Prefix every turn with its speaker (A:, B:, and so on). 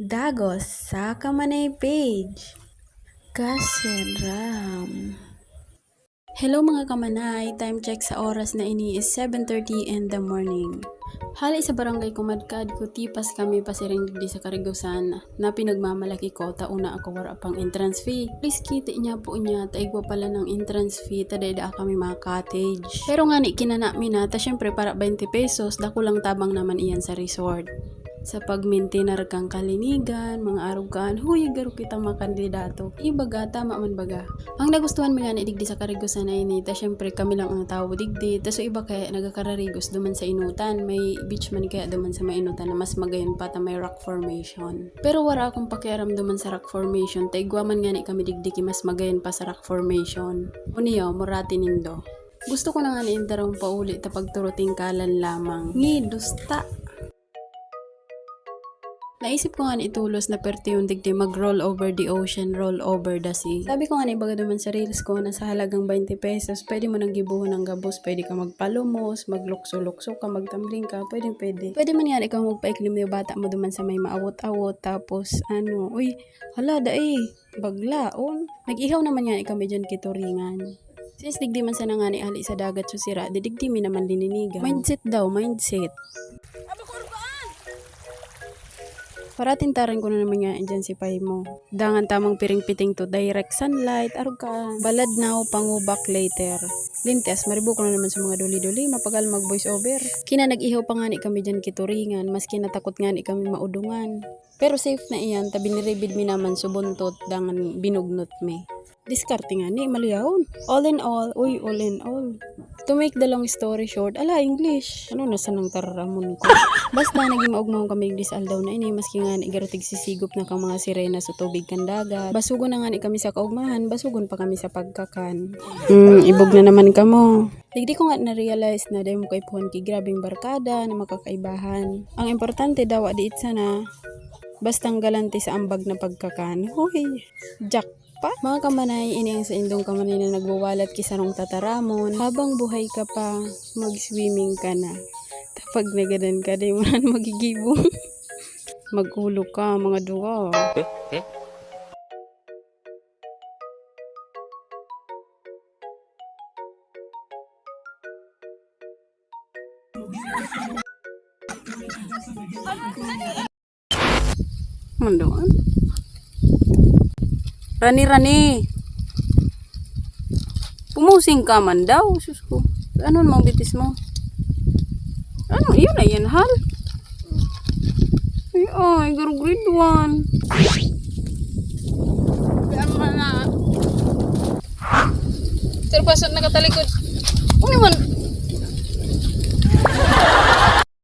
A: Dagos sa Kamanay page. Kaseram. Hello mga kamanay, time check sa oras na ini is 7.30 in the morning. Hali sa barangay kumadkad ko tipas kami pasiring di sa karigusan na pinagmamalaki ko tauna ako wara pang entrance fee. Please kiti niya po niya taigwa pala ng entrance fee tadeda kami mga cottage. Pero nga ni kinanami na ta syempre para 20 pesos dako lang tabang naman iyan sa resort sa pag-maintainer kang kalinigan, mga arugan, huy, garo kita mga kandidato. Ibaga, tama man baga. Ang nagustuhan mo nga ni digdi sa karigos na ini, ta syempre kami lang ang tao digdi, ta so iba kaya nagakararigos duman sa inutan, may beach man kaya duman sa may inutan na mas magayon pa ta may rock formation. Pero wala akong pakiaram duman sa rock formation, ta igwa man nga ni kami digdi mas magayon pa sa rock formation. Uniyo, murati nindo. Gusto ko na nga ni indarong pauli ta pagturuting kalan lamang. Ni, dusta. Naisip ko nga itulos na perte yung digdi mag-roll over the ocean, roll over the sea. Sabi ko nga ni baga naman sa reels ko na sa halagang 20 pesos, pwede mo nang gibuhon ng gabos, pwede ka magpalumos, maglukso-lukso ka, magtambling ka, pwede pwede. Pwede man yan ikaw magpaiklim yung bata mo duman sa may maawot-awot, tapos ano, uy, hala da eh, baglaon. Nag-ihaw naman yan ikaw medyan kituringan. Since digdi man sa nangani ali sa dagat susira, didigdi mi naman lininiga. Mindset daw, mindset. Parating taran ko na naman nga dyan si Pai mo. Dangan tamang piring-piting to direct sunlight, arog ka. Balad now, pangubak later. Lintes, maribo ko na naman sa mga duli-duli, mapagal mag voice over. Kina nag-ihaw pa nga ni kami dyan kituringan, maski natakot nga ni kami maudungan. Pero safe na iyan, tabi ni Rebid mi naman subuntot, dangan binugnot mi. Diskarte nga ni, maliyahon. All in all, uy, all in all. To make the long story short, ala, English. Ano nasa nang tararamon ko? Basta naging maugmahon kami di sa aldaw na ini, maski nga ni garutig sisigop na kang mga sirena sa tubig kan dagat. Basugon na nga ni kami sa kaugmahan, basugon pa kami sa pagkakan. Hmm, ibog na naman ka mo. Digdi ko nga na-realize na dahil mo kay puhan ki grabing barkada na makakaibahan. Ang importante daw di sana bastang galante sa ambag na pagkakan. Hoy, jack pa. Mga kamanay, ini ang sa indong kamanay na nagwawalat kisarong tataramon. Habang buhay ka pa, mag-swimming ka na. Tapag nagadan ka, di mo magigibong. Magulo ka, mga duwa. Mandoan. Rani, Rani. Pumusing ka man daw. Sus. Ano mong bitis mo? Ano? Yun na yan, hal. Ay, ay, garo grade 1. Ano na na? Sir, pasot na katalikod. Ano man?